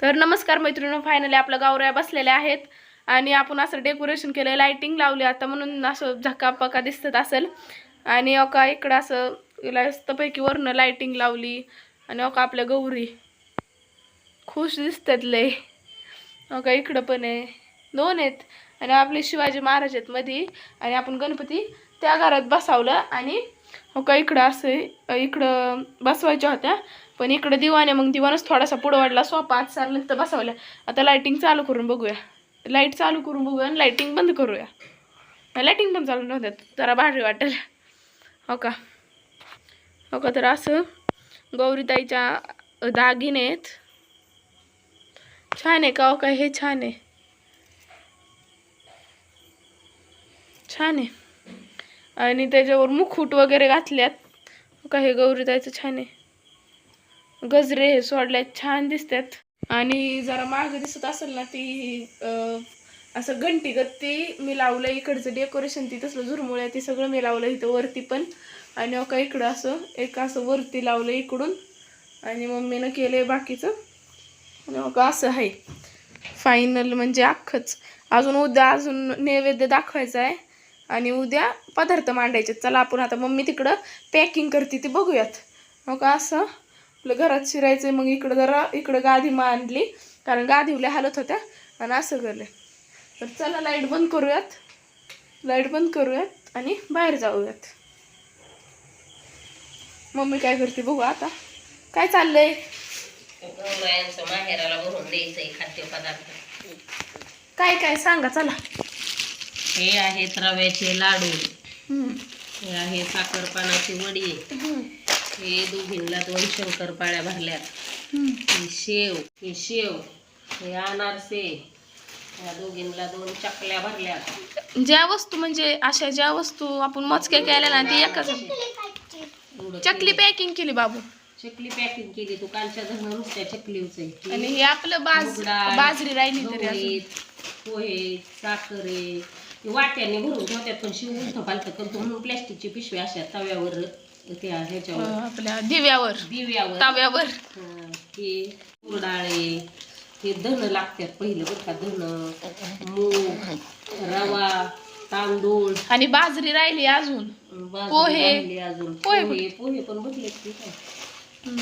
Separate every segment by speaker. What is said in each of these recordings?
Speaker 1: तर नमस्कार मैत्रिणी फायनली आपल्या गावऱ्या बसलेल्या आहेत. आणि आपण असं डेकोरेशन केलं लायटिंग लावली आता म्हणून असं झकापका दिसत असेल. आणि अका इकडं असं याला मस्तपैकी वरनं लायटिंग लावली. आणि अका आपल्या गौरी खुश दिसतात लय. अका इकडं पण आहे. दोन आहेत. आणि आपले शिवाजी महाराज आहेत मध्ये आणि आपण गणपती त्या घरात बसावलं. आणि अका इकडं असं इकडं बसवायच्या होत्या. पण इकडं दिवाने मग दिवानच थोडासा पुढं वाढला सोपा आज चाललं तर बसवल्या आता लाईटिंग चालू करून बघूया. लाइट चालू करून बघूया आणि लाईटिंग बंद करूया. लाईटिंग पण चालू नव्हत्या जरा भारी वाटेल. हो का? हो का? तर असं गौरीताईच्या दागिने आहेत. छान आहे का हो का? हे छान आहे. छान आहे. आणि त्याच्यावर मुखूट वगैरे घातल्यात. हो का? हे गौरीताईचं छान आहे. गजरे हे सोडल्यात छान दिसतात. आणि जरा माग दिसत असेल ना ती असं घंटी गत्ती मी लावलं इकडचं डेकोरेशन ती तसलं झुरमुळ्या ती सगळं मी लावलं इथं वरती पण. आणि हो अका इकडं असं एक असं वरती लावलं इकडून. आणि मम्मीनं केलंय बाकीचं. आणि अका का असं आहे. फायनल म्हणजे अख्खंच. अजून उद्या अजून नैवेद्य दाखवायचा आहे. आणि उद्या पदार्थ मांडायचे चला आपण आता मम्मी तिकडं पॅकिंग करते ते बघूयात. मग का असं? आपलं घरात शिरायचं मग इकडं जरा इकडं गादी मांडली. कारण गादीवल्या हालत होत्या. आणि असं करले तर चला लाइट बंद करूयात. लाइट बंद करूयात आणि बाहेर जाऊयात. मम्मी काय करते बघू आता. काय चाललंय?
Speaker 2: गौरायांचं माहेराला भरून द्यायचंय खाद्यपदार्थ
Speaker 1: काय काय? सांगा चला.
Speaker 2: हे आहेत रव्याचे लाडू. हे आहे साखरपानाची वडी. हे दोघींना दोन शंकरपाळ्या भरल्यात.
Speaker 1: हम्म.
Speaker 2: ही शेव हे शेव हे अनारसे या दोघींना दोन चकल्या भरल्यात.
Speaker 1: ज्या वस्तू म्हणजे अशा ज्या वस्तू आपण मोजक्या केल्या ना ती एकाच.
Speaker 2: एवढं
Speaker 1: चकली
Speaker 2: केलं.
Speaker 1: पॅकिंग केली बाबू.
Speaker 2: चकली पॅकिंग केली. तू कालच्या धरण नुसत्या चकलीच
Speaker 1: आणि हे आपलं बाज बाजरी राहिली तरी अजून.
Speaker 2: पोहे साखरे वाट्याने भरून ठेवतात पण शिव उलट पालत करतो म्हणून प्लॅस्टिकची पिशवी अशा तव्यावर त्या ह्याच्यावर
Speaker 1: अं, आपल्या दिव्यावर
Speaker 2: दिव्यावर.
Speaker 1: तव्यावर.
Speaker 2: हं, हे हे धन लागतात पहिलं बरं का धन मूग रवा तांदूळ.
Speaker 1: आणि बाजरी राहिली अजून.
Speaker 2: बाजरी
Speaker 1: पोहे.
Speaker 2: राहिली अजून.
Speaker 1: पोहे
Speaker 2: पोहे पोहे पण की काय.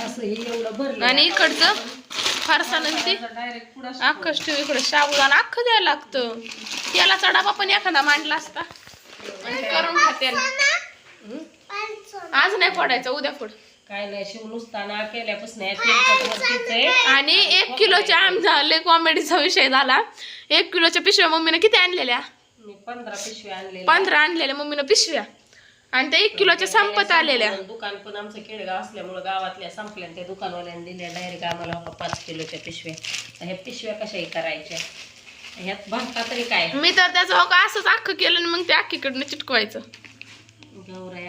Speaker 2: असं हे एवढं भरलं
Speaker 1: आणि इकडचं फारसानं ती.
Speaker 2: डायरेक्ट पुढं
Speaker 1: अख्खंच ठेव इकडं. साबुदाणा अख्खं द्यायला लागतं. त्याला चढावा पण एखादा मांडला असता. आणि करून खाते आज नाही पडायचं उद्या पुढं
Speaker 2: काय नाही शिव नुसताना केल्यापासून या आहे.
Speaker 1: आणि एक किलोच्या आम झाले कॉमेडीचा विषय झाला. एक किलोच्या पिशव्या मम्मीने किती आणलेल्या?
Speaker 2: मी पंधरा पिशवी आणलेल्या.
Speaker 1: पंधरा आणलेल्या मम्मीनं पिशव्या. आणि त्या एक किलोच्या संपत आलेल्या.
Speaker 2: दुकान पण आमचं केडगाव असल्यामुळं गावातल्या संपल्या त्या दुकानवाल्याने दिल्या. डायरेक्ट आम्हाला हो का पाच किलोच्या पिशव्या. तर ह्या पिशव्या कशाही करायच्या. ह्यात भरता तरी काय?
Speaker 1: मी तर त्याचं हो का असंच अख्खं केलं आणि मग ते अख्खीकडनं चिटकवायचं.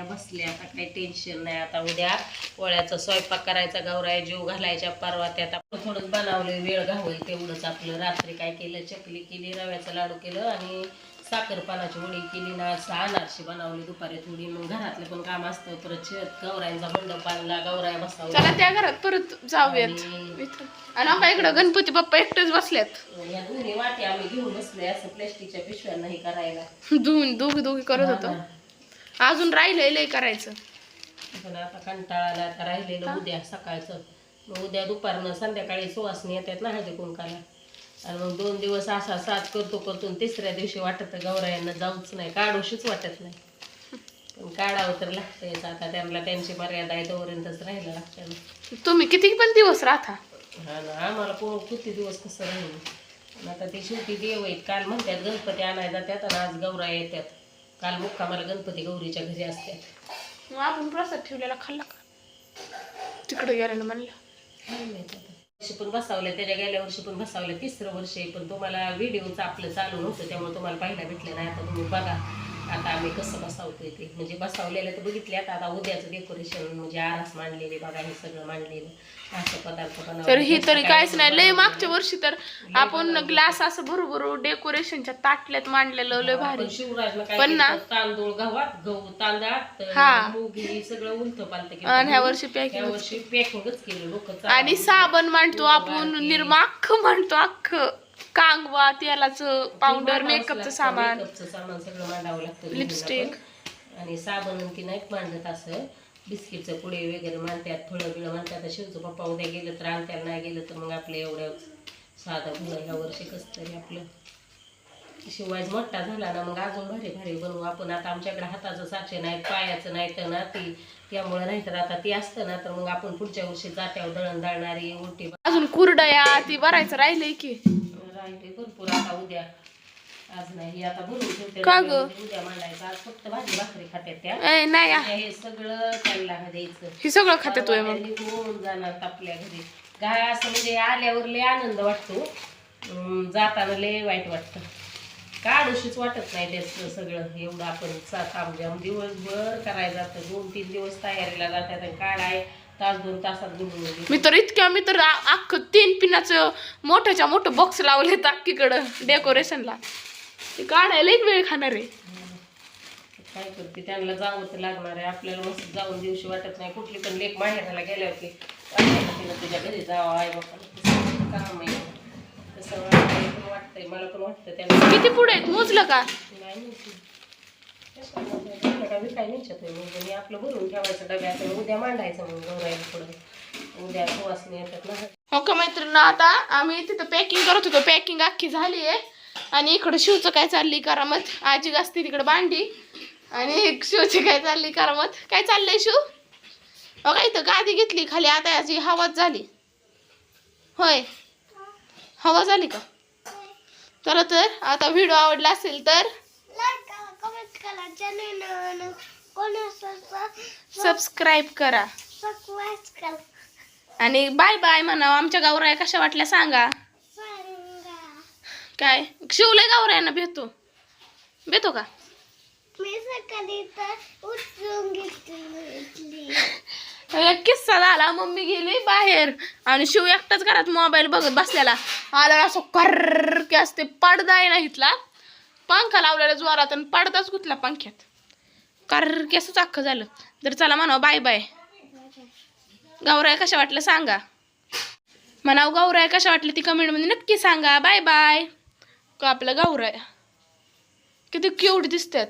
Speaker 2: बसल्या आता काही टेन्शन नाही. आता उद्या पोळ्याचा स्वयंपाक करायचा गौराया जीव घालायच्या परवा त्यात आपण थोडंच बनवलं वेळ घावल तेवढंच आपलं. रात्री काय केलं? चकली केली रव्याचा लाडू केलं आणि साखरपानाची वडी केली. ना अनारशी बनवली दुपारी थोडी. मग घरातलं पण काम असतं परत शेत गौरायांचा मंडप बांधला गौराया बसवला
Speaker 1: चला त्या घरात परत जाऊयात. आणि आम्हाला इकडं गणपती बाप्पा एकटेच बसल्यात
Speaker 2: या दोन्ही वाटी आम्ही घेऊन बसलोय असं प्लॅस्टिकच्या पिशव्यांना हे करायला.
Speaker 1: दोन दोघी दोघी करत होतो. अजून राहिलंय लय करायचं.
Speaker 2: पण आता कंटाळाला आता राहिलेलं उद्या सकाळचं. मग उद्या दुपारनं संध्याकाळी सुवासनी येतात ना हळदी कुंकाला आणि मग दोन दिवस असा साथ करतो करतो आणि तिसऱ्या दिवशी वाटत गौरायांना जाऊच नाही काढूशीच वाटत नाही. पण काढावं तर लागतंयच आता त्यांना त्यांची मर्यादा आहे तोपर्यंतच राहायला लागतं.
Speaker 1: तुम्ही किती पण दिवस राहता.
Speaker 2: हा ना आम्हाला कोण किती दिवस कसं राहील? आता ते शेवटी देव आहेत काल म्हणतात गणपती आणायला जातात आणि आज गौरा येतात. काल मुक्कामाला गणपती गौरीच्या घरी असतात
Speaker 1: मग आपण प्रसाद ठेवलेला खाल्ला का? तिकडे गेलेलं म्हणलं.
Speaker 2: काय माहीत आता. वर्षी पण बसावले त्याच्या गेल्या वर्षी पण बसावले तिसरं वर्ष आहे पण तुम्हाला व्हिडिओचं आपलं चालू नव्हतं त्यामुळे तुम्हाला पाहायला भेटलं नाही. आता तुम्ही बघा. आता आम्ही कसं बसावतोय ते म्हणजे बसावलेलं तर बघितले आता आता उद्याचं डेकोरेशन म्हणजे आरास मांडलेले बघा हे सगळं मांडलेलं. असं पदार्थ बनवले.
Speaker 1: तर ही तरी काहीच नाही. लय मागच्या वर्षी तर आपण ग्लास असं भरभर डेकोरेशनच्या ताटल्यात मांडलेलं लय भारी.
Speaker 2: पण काय
Speaker 1: पण ना-
Speaker 2: केलं, तांदूळ गव्हात गहू तांदळात
Speaker 1: हा.
Speaker 2: मूग हे सगळं उलट पालत केलं.
Speaker 1: आणि ह्या वर्षी
Speaker 2: या
Speaker 1: पॅकिंग
Speaker 2: वर्षी पॅकिंगच केलं लोक
Speaker 1: आणि साबण मांडतो आपण निर्मा अख्खं मांडतो अख्खं. कांगवा तेलाचं पावडर मेकअपचं सामान.
Speaker 2: मेकअपचं सामान सगळं मांडावं लागतं
Speaker 1: लिपस्टिक.
Speaker 2: आणि साबण ती नाहीत मांडत असं. बिस्किटचं पुडे वगैरे मांडतात फळं बिळं मांडतात. शिवचं पप्पा उद्या गेलं तर आणत्याला नाही गेलं तर मग आपलं एवढ्या साधं गुळ ह्या वर्षी कसं तरी आपलं. शिवाय मोठा झाला ना मग अजून भारी भारी बनवू आपण. आता आमच्याकडे हाताचं साक्ष नाही पायाचं नाही तर ना ती त्यामुळे नाही तर आता ती असतं ना तर मग आपण पुढच्या वर्षी जात्यावर दळण दळणारी उलटी
Speaker 1: अजून कुरडया ती भरायचं राहिलंय की.
Speaker 2: राहिले भरपूर आता उद्या. आज नाही हे आता भरून ठेवते
Speaker 1: का ग?
Speaker 2: डब्यामध्ये उद्या मांडायचं आज फक्त भाजी भाकरी खात्यात त्या.
Speaker 1: ए नाही आ.
Speaker 2: हे सगळं त्यांना द्यायचं.
Speaker 1: हे सगळं खाते तू
Speaker 2: परवा
Speaker 1: मग
Speaker 2: त्यांनी निघून जाणार आपल्या घरी. काय असं म्हणजे आल्यावर लय आनंद वाटतो. अं, जाताना लय वाईट वाटतं. काढूशीच वाटत नाही सगळं. एवढं आपण दिवसभर करायला जातं. दोन तीन दिवस तयारीला जातात आणि काढाय तास दोन तासात गुंडून
Speaker 1: मी तर इतक्या मी तर अख्खं तीन पिनाचं मोठ्याच्या मोठं बॉक्स लावले अख्खीकडं डेकोरेशनला ते काढायला एक वेळ खाणार आहे.
Speaker 2: काय करते त्यांना जावं तर लागणार आहे. आपल्याला मस्त जाऊन दिवशी वाटत नाही. कुठली पण लेख माहेराला गेल्यावर की तुझ्या घरी जावं. आई बाप्पा काम आहे. तसं वाटतंय मला पण वाटतं त्यांना.
Speaker 1: किती पुढे आहेत? मोजलं का?
Speaker 2: नाही. माहिती. काही नाही शकत मग आणि म्हणजे आपलं भरून ठेवायचं डब्यात उद्या मांडायचं मग गौरायला पुढं. उद्या सुवासनी येतात ना.
Speaker 1: हो का मैत्रिणी आता आम्ही तिथं पॅकिंग करत होतो. पॅकिंग अख्खी झाली आहे. आणि इकडं शिवचं काय चालली करामत? आजी असते तिकडं भांडी. आणि शिवची काय चालली करामत? काय चाललंय शिव? हो का इथं गादी घेतली खाली. आता याची हवाच झाली. होय. हवा झाली का? चला तर आता व्हिडिओ आवडला असेल तर
Speaker 3: कमेंट करा. चॅनल कोण
Speaker 1: सबस्क्राईब करा
Speaker 3: सबस्क्राईब करा
Speaker 1: आणि बाय बाय म्हणा आमच्या गावराया कशा वाटल्या सांगा. काय? शिवलंय गावरायांना भेटतो. भेटतो का?
Speaker 3: मी सकाळी उचलून घेतली
Speaker 1: एक किस्सा झाला. मम्मी गेली बाहेर. आणि शिव एकटाच घरात मोबाईल बघत बसलेला. आला असं कर की असते. पडदा आहे ना इथला. पंखा लावलेला जोरात आणि पडदाच गुतला पंख्यात. कार की अख्खं झालं. तर चला म्हणावं बाय बाय गौराय कशा वाटलं सांगा? म्हणावं गौराय कशा वाटलं ती कमेंटमध्ये नक्की सांगा. बाय बाय का आपलं गौराय किती क्यूट दिसतात